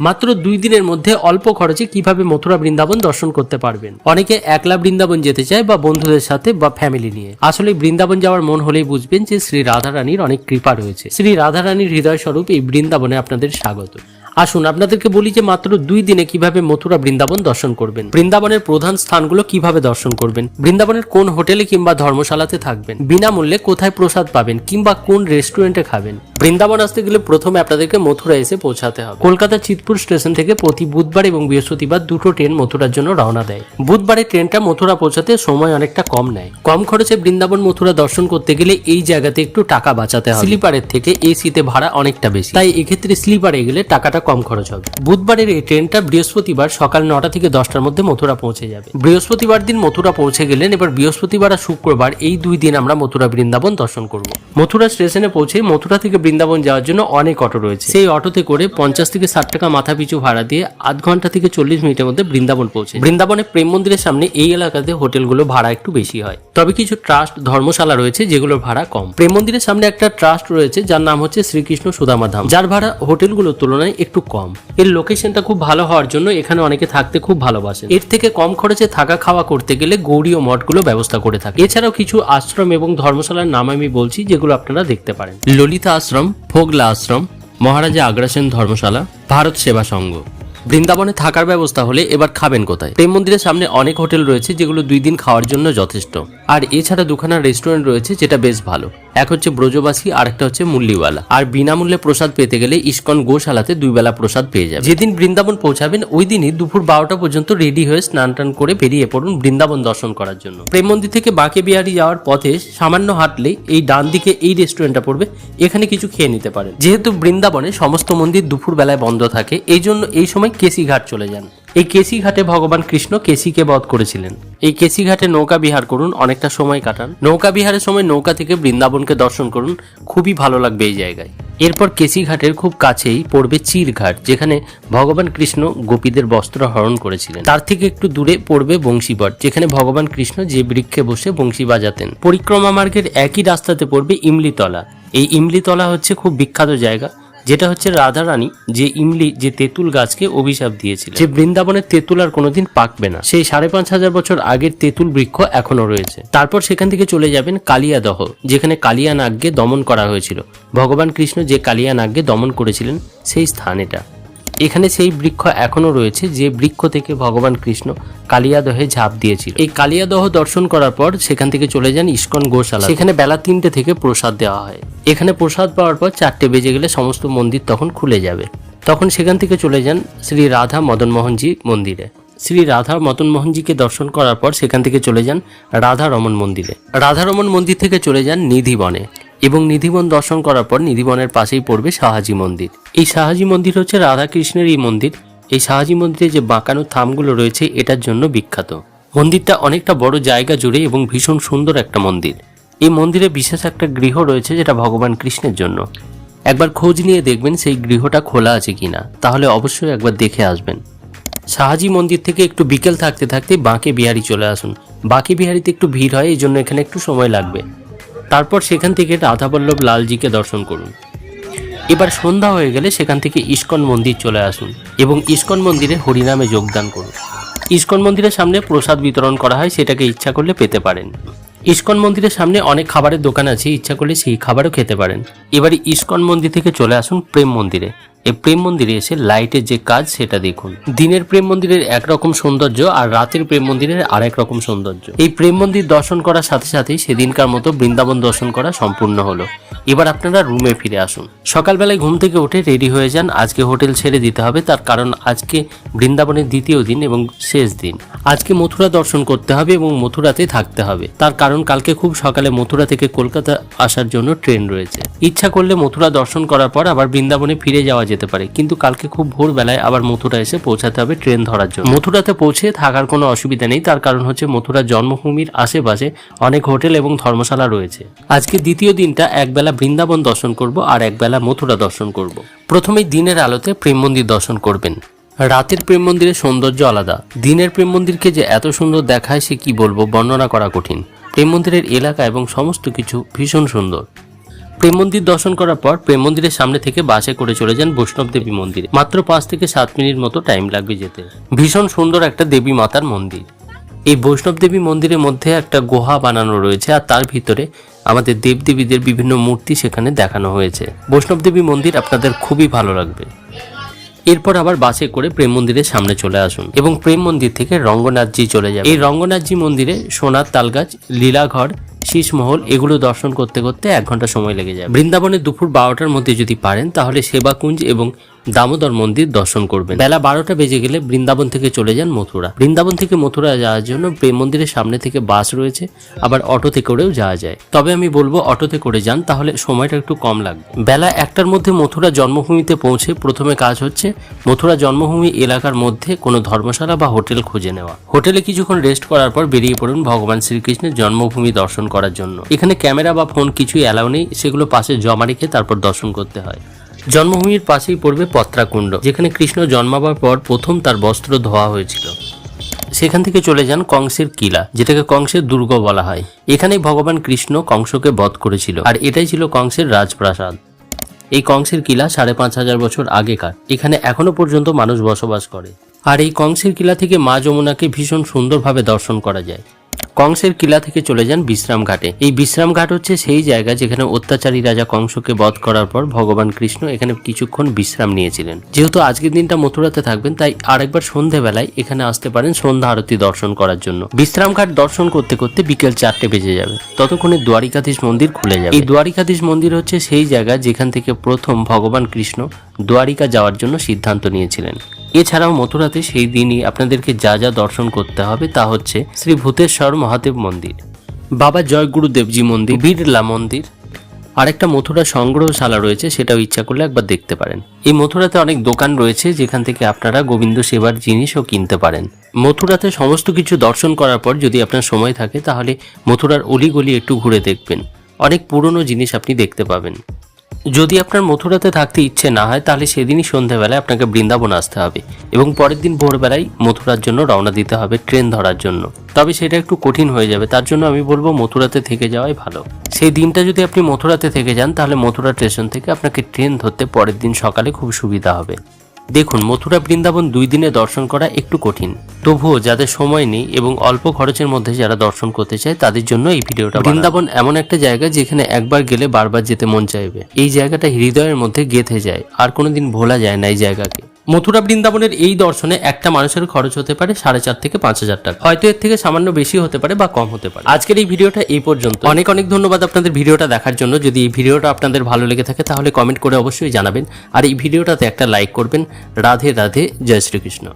মাত্র দুই দিনের মধ্যে অল্প খরচে কীভাবে মথুরা বৃন্দাবন দর্শন করতে পারবেন? অনেকে একলা বৃন্দাবন যেতে চায় বা বন্ধুদের সাথে বা ফ্যামিলি নিয়ে। আসলে বৃন্দাবন যাওয়ার মন হলেই বুঝবেন যে শ্রী রাধারানীর অনেক কৃপা রয়েছে। শ্রী রাধারানীর হৃদয় স্বরূপ এই বৃন্দাবনে আপনাদের স্বাগত। আসুন আপনাদেরকে বলি যে মাত্র দুই দিনে কীভাবে মথুরা বৃন্দাবন দর্শন করবেন। বৃন্দাবনের প্রধান স্থানগুলো কীভাবে দর্শন করবেন? বৃন্দাবনের কোন হোটেলে কিংবা ধর্মশালাতে থাকবেন? বিনামূল্যে কোথায় প্রসাদ পাবেন কিংবা কোন রেস্টুরেন্টে খাবেন? বৃন্দাবন আসতে গেলে প্রথমে আপনাদেরকে মথুরা এসে পৌঁছাতে হবে। কলকাতা চিতপুর স্টেশন থেকে প্রতি বুধবার এবং বৃহস্পতিবার দুটো ট্রেন মথুরার জন্য রওনা দেয়। বুধবারে ট্রেনটা মথুরা পৌঁছাতে সময় অনেকটা কম নেয়। কম খরচে বৃন্দাবন মথুরা দর্শন করতে গেলে এই জায়গাতে একটু টাকা বাঁচাতে হবে। স্লিপারের থেকে এসিতে ভাড়া অনেকটা বেশি। তাই এক্ষেত্রে স্লিপারে গেলে টাকাটা কম খরচ হবে। বুধবারের এই ট্রেনটা বৃহস্পতিবার সকাল নটা থেকে দশটার মধ্যে মথুরা পৌঁছে যাবে। বৃহস্পতিবার দিন মথুরা পৌঁছে গেলেন, এবার বৃহস্পতিবার আর শুক্রবার এই দুই দিন আমরা মথুরা বৃন্দাবন দর্শন করব। মথুরা স্টেশনে পৌঁছে মথুরা থেকে বৃন্দাবন যাওয়ার জন্য অনেক অটো রয়েছে। সেই অটোতে করে পঞ্চাশ থেকে ষাট টাকা মাথা পিছু ভাড়া দিয়ে আধ ঘণ্টা থেকে চল্লিশ মিনিটের মধ্যে বৃন্দাবন পৌঁছে বৃন্দাবনে প্রেম মন্দিরের সামনে এই এলাকাতে হোটেলগুলো ভাড়া একটু বেশি হয়। তবে কিছু ট্রাস্ট ধর্মশালা রয়েছে, যেগুলোর ভাড়া কম। প্রেম মন্দিরের সামনে একটা ট্রাস্ট রয়েছে, যার নাম হচ্ছে শ্রীকৃষ্ণ সুদামা ধাম যার ভাড়া হোটেলগুলোর তুলনায় কম। এর লোকেশনটা খুব ভালো হওয়ার জন্য এখানে অনেকে থাকতে খুব ভালোবাসেন। এর থেকে কম খরচে থাকা খাওয়া করতে গেলে গৌরী ও মঠগুলো ব্যবস্থা করে থাকে। এছাড়াও কিছু আশ্রম এবং ধর্মশালার নাম আমি বলছি, যেগুলো আপনারা দেখতে পারেন। ললিতা আশ্রম ফোগলা আশ্রম, মহারাজা আগ্রাসেন ধর্মশালা, ভারত সেবা সংঘ। বৃন্দাবনে থাকার ব্যবস্থা হলে এবার খাবেন কোথায়? প্রেম মন্দিরের সামনে অনেক হোটেল রয়েছে যেগুলো দুই দিন খাওয়ার জন্য যথেষ্ট। আর এছাড়া দুখানা রেস্টুরেন্ট রয়েছে যেটা বেশ ভালো। এক হচ্ছে ব্রজবাসী, আর একটা হচ্ছে মুল্লিওয়ালা আর বিনামূল্যে প্রসাদ পেতে গেলে ইস্কন গোশালাতে দুই বেলা প্রসাদ পেয়ে যাবে যেদিন বৃন্দাবন পৌঁছাবেন, ওই দিনই দুপুর বারোটা পর্যন্ত রেডি হয়ে স্নান টান করে বেরিয়ে পড়ুন বৃন্দাবন দর্শন করার জন্য। প্রেম মন্দির থেকে বাঁকে বিহারি যাওয়ার পথে সামান্য হাঁটলে এই ডান দিকে এই রেস্টুরেন্টটা পড়বে। এখানে কিছু খেয়ে নিতে পারেন। যেহেতু বৃন্দাবনে সমস্ত মন্দির দুপুর বেলায় বন্ধ থাকে, এই জন্য এই সময় কেসি ঘাট চলে যান। এই কেসি ঘাটে ভগবান কৃষ্ণ কেসিকে বধ করেছিলেন। এই কেসি ঘাটে নৌকা বিহার করুন, অনেকটা সময় কাটান। নৌকা বিহারের সময় নৌকা থেকে বৃন্দাবনকে দর্শন করুন, খুবই ভালো লাগবে এই জায়গায়। এরপর কেসি ঘাটের খুব কাছেই পড়বে চির ঘাট যেখানে ভগবান কৃষ্ণ গোপীদের বস্ত্র হরণ করেছিলেন। তার থেকে একটু দূরে পড়বে বংশীবট, যেখানে ভগবান কৃষ্ণ যে বৃক্ষে বসে বংশী বাজাতেন। পরিক্রমা মার্গের একই রাস্তাতে পড়বে ইমলিতলা। এই ইমলিতলা হচ্ছে খুব বিখ্যাত জায়গা। যেটা হচ্ছে রাধা রানী যে ইমলি, যে তেঁতুল গাছকে অভিশাপ দিয়েছিল যে বৃন্দাবনের তেঁতুল আর কোনোদিন পাকবে না। সেই সাড়ে পাঁচ হাজার বছর আগের তেঁতুল বৃক্ষ এখনও রয়েছে। তারপর সেখান থেকে চলে যাবেন কালিয়াদহ, যেখানে কালিয়া নাগকে দমন করা হয়েছিল। ভগবান কৃষ্ণ যে কালিয়া নাগকে দমন করেছিলেন, সেই স্থান এটা। এখানে সেই বৃক্ষ এখনও রয়েছে, যে বৃক্ষ থেকে ভগবান কৃষ্ণ কালিয়াদহে ঝাঁপ দিয়েছিল। এই কালিয়াদহ দর্শন করার পর সেখান থেকে চলে যান ইস্কন গোশালা। সেখানে বেলা তিনটে থেকে প্রসাদ দেওয়া হয়। এখানে প্রসাদ পাওয়ার পর চারটে বেজে গেলে সমস্ত মন্দির তখন খুলে যাবে। তখন সেখান থেকে চলে যান শ্রী রাধা মদন মোহনজি মন্দিরে। শ্রী রাধা মদন মোহনজিকে দর্শন করার পর সেখান থেকে চলে যান রাধা রমন মন্দিরে। রাধারমন মন্দির থেকে চলে যান নিধিবনে। এবং নিধিবন দর্শন করার পর নিধিবনের পাশেই পড়বে শাহাজি মন্দির। এই শাহাজি মন্দির হচ্ছে রাধাকৃষ্ণের এই মন্দির। এই শাহাজি মন্দিরে যে বাঁকানো থামগুলো রয়েছে, এটার জন্য বিখ্যাত। মন্দিরটা অনেকটা বড় জায়গা জুড়ে এবং ভীষণ সুন্দর একটা মন্দির। এই মন্দিরে বিশেষ একটা গৃহ রয়েছে, যেটা ভগবান কৃষ্ণের জন্য। একবার খোঁজ নিয়ে দেখবেন সেই গৃহটা খোলা আছে কিনা। তাহলে অবশ্যই একবার দেখে আসবেন। শাহাজি মন্দির থেকে একটু বিকেল থাকতে থাকতে বাঁকে বিহারি চলে আসুন। বাঁকে বিহারিতে একটু ভিড় হয় এই জন্য এখানে একটু সময় লাগবে। তারপর সেখান থেকে রাধাবল্লভ লালজিকে দর্শন করুন। এবার সন্ধ্যা হয়ে গেলে সেখান থেকে ইস্কন মন্দির চলে আসুন এবং ইস্কন মন্দিরে হরিনামে যোগদান করুন। ইস্কন মন্দিরের সামনে প্রসাদ বিতরণ করা হয়, সেটাকে ইচ্ছা করলে পেতে পারেন। ইস্কন মন্দিরের সামনে অনেক খাবারের দোকান আছে, ইচ্ছা করলে সেই খাবারও খেতে পারেন। এবারে ইস্কন মন্দির থেকে চলে আসুন প্রেম মন্দিরে। এই প্রেম মন্দিরে এসে লাইটের যে কাজ, সেটা দেখুন। দিনের প্রেম মন্দিরের একরকম সৌন্দর্য আর রাতের প্রেম মন্দিরের আরেক রকম সৌন্দর্য। এই প্রেম মন্দির দর্শন করার সাথে সাথেই সেদিনকার মতো বৃন্দাবন দর্শন করা সম্পূর্ণ হলো। এবার আপনারা রুমে ফিরে আসুন। সকালবেলায় ঘুম থেকে উঠে রেডি হয়ে যান। আজকে হোটেল ছেড়ে দিতে হবে, তার কারণ আজকে বৃন্দাবনের দ্বিতীয় দিন এবং শেষ দিন। আজকে মথুরা দর্শন করতে হবে এবং মথুরাতে থাকতে হবে। তার কারণ কালকে খুব সকালে মথুরা থেকে কলকাতা আসার জন্য ট্রেন রয়েছে। ইচ্ছা করলে মথুরা দর্শন করার পর আবার বৃন্দাবনে ফিরে যাওয়া যেতে পারে। কিন্তু কালকে খুব ভোরবেলায় আবার মথুরা এসে পৌঁছাতে হবে ট্রেন ধরার জন্য। মথুরাতে পৌঁছে থাকার কোনো অসুবিধা নেই। তার কারণ হচ্ছে মথুরা জন্মভূমির আশেপাশে অনেক হোটেল এবং ধর্মশালা রয়েছে। আজকে দ্বিতীয় দিনটা একবেলা বৃন্দাবন দর্শন করব আর একবেলা মথুরা দর্শন করব। প্রথমেই দিনের আলোতে প্রেম মন্দির দর্শন করবেন। রাতের প্রেম মন্দিরের সৌন্দর্য আলাদা। দিনের প্রেম মন্দিরকে যে এত সুন্দর দেখায় সে কি বলব বর্ণনা করা কঠিন। প্রেম মন্দিরের এলাকা এবং সমস্ত কিছু ভীষণ সুন্দর। প্রেম মন্দির দর্শন করার পর প্রেম মন্দিরের সামনে থেকে বাসে করে চলে যান বৈষ্ণব দেবী মন্দিরে। মাত্র পাঁচ থেকে সাত মিনিট মতো টাইম লাগবে যেতে। ভীষণ সুন্দর একটা দেবী মাতার মন্দির। এই বৈষ্ণব দেবী মন্দিরের মধ্যে একটা গুহা বানানো রয়েছে আর তার ভিতরে আমাদের দেবদেবীদের বিভিন্ন মূর্তি সেখানে দেখানো হয়েছে। বৈষ্ণব দেবী মন্দির আপনাদের খুবই ভালো লাগবে। এরপর আবার বাসে করে প্রেম মন্দিরের সামনে চলে আসুন এবং প্রেম মন্দির থেকে রঙ্গনাথজি চলে যাবে এই রঙ্গনাথজি মন্দিরে সোনার তালগাছ, লীলাঘর শীষমহল, এগুলো দর্শন করতে করতে এক ঘণ্টা সময় লেগে যায় বৃন্দাবনে দুপুর বারোটার মধ্যে যদি পারেন, তাহলে সেবাকুঞ্জ এবং দামোদর মন্দির দর্শন করবেন। বেলা বারোটা বেজে গেলে বৃন্দাবন থেকে চলে যান মথুরা। বৃন্দাবন থেকে মথুরা যাওয়ার জন্য প্রেম মন্দিরের সামনে থেকে বাস রয়েছে, আবার অটোতে করেও যাওয়া যায়। তবে আমি বলব অটোতে করে যান, তাহলে সময়টা একটু কম লাগবে। বেলা একটার মধ্যে মথুরা জন্মভূমিতে পৌঁছে প্রথমে কাজ হচ্ছে মথুরা জন্মভূমি এলাকার মধ্যে কোনো ধর্মশালা বা হোটেল খুঁজে নেওয়া। হোটেলে কিছুক্ষণ রেস্ট করার পর বেরিয়ে পড়ুন ভগবান শ্রীকৃষ্ণের জন্মভূমি দর্শন করার জন্য। এখানে ক্যামেরা বা ফোন কিছুই অ্যালাউ নেই, সেগুলো পাশে জমা রেখে তারপর দর্শন করতে হয়। জন্মভূমির পাশেই পড়বে পত্রাকুণ্ড, যেখানে কৃষ্ণ জন্মাবার পর প্রথম তার বস্ত্র ধোয়া হয়েছিল। সেখান থেকে চলে যান কংসের কিলা, যেটাকে কংসের দুর্গ বলা হয়। এখানেই ভগবান কৃষ্ণ কংসকে বধ করেছিল, আর এটাই ছিল কংসের রাজপ্রাসাদ। এই কংসের কিলা সাড়ে পাঁচ হাজার বছর আগেকার, এখানে এখনও পর্যন্ত মানুষ বসবাস করে। আর এই কংসের কিলা থেকে মা যমুনাকে ভীষণ সুন্দরভাবে দর্শন করা যায়। কংসের কিলা থেকে চলে যান বিশ্রাম ঘাটে। এই বিশ্রাম ঘাট হচ্ছে সেই জায়গা যেখানে অত্যাচারী রাজা কংসকে বধ করার পর ভগবান কৃষ্ণ এখানে কিছুক্ষণ বিশ্রাম নিয়েছিলেন। যেহেতু আজকের দিনটা মথুরাতে থাকবেন, তাই আরেকবার সন্ধেবেলায় এখানে আসতে পারেন সন্ধ্যা আরতি দর্শন করার জন্য। বিশ্রাম ঘাট দর্শন করতে করতে বিকেল চারটে বেজে যাবে। ততক্ষণে দ্বারিকাধীশ মন্দির খুলে যাবে। এই দ্বারিকাধীশ মন্দির হচ্ছে সেই জায়গা যেখান থেকে প্রথম ভগবান কৃষ্ণ দ্বারিকা যাওয়ার জন্য সিদ্ধান্ত নিয়েছিলেন। এছাড়াও মথুরাতে সেই দিনই আপনাদেরকে যা যা দর্শন করতে হবে তা হচ্ছে শ্রী ভূতেশ্বর মহাদেব মন্দির, বাবা জয় গুরুদেবজি মন্দির, বিড়লা মন্দির, আরেকটা মথুরা সংগ্রহশালা রয়েছে, সেটাও ইচ্ছা করলে একবার দেখতে পারেন। এই মথুরাতে অনেক দোকান রয়েছে, যেখান থেকে আপনারা গোবিন্দ সেবার জিনিসও কিনতে পারেন। মথুরাতে সমস্ত কিছু দর্শন করার পর যদি আপনার সময় থাকে, তাহলে মথুরার অলিগলি একটু ঘুরে দেখবেন। অনেক পুরনো জিনিস আপনি দেখতে পাবেন। যদি আপনার মথুরাতে থাকতে ইচ্ছে না হয়, তাহলে সেদিনই সন্ধ্যাবেলায় আপনাকে বৃন্দাবন আসতে হবে এবং পরের দিন ভোরবেলায় মথুরার জন্য রওনা দিতে হবে ট্রেন ধরার জন্য। তবে সেটা একটু কঠিন হয়ে যাবে, তার জন্য আমি বলব মথুরাতে থেকে যাওয়াই ভালো। সেই দিনটা যদি আপনি মথুরাতে থেকে যান, তাহলে মথুরা স্টেশন থেকে আপনাকে ট্রেন ধরতে পরের দিন সকালে খুব সুবিধা হবে। দেখুন, মথুরা বৃন্দাবন দুই দিনে দর্শন করা একটু কঠিন। তবুও যাদের সময় নেই এবং অল্প খরচের মধ্যে যারা দর্শন করতে চায়, তাদের জন্য এই ভিডিওটা বৃন্দাবন এমন একটা জায়গা যেখানে একবার গেলে বারবার যেতে মন চাইবে। এই জায়গাটা হৃদয়ের মধ্যে গেঁথে যায়, আর কোনোদিন ভোলা যায় না এই জায়গাকে। মথুরা বৃন্দাবনের এই দর্শনে একটা মানুষের খরচ হতে পারে সাড়ে চার থেকে পাঁচ হাজার টাকা। হয়তো এর থেকে সামান্য বেশি হতে পারে বা কম হতে পারে। আজকের এই ভিডিওটা এই পর্যন্ত। অনেক অনেক ধন্যবাদ আপনাদের ভিডিওটা দেখার জন্য। যদি এই ভিডিওটা আপনাদের ভালো লেগে থাকে তাহলে কমেন্ট করে অবশ্যই জানাবেন। আর এই ভিডিওটাতে একটা লাইক করবেন। রাধে রাধে, জয় শ্রীকৃষ্ণ।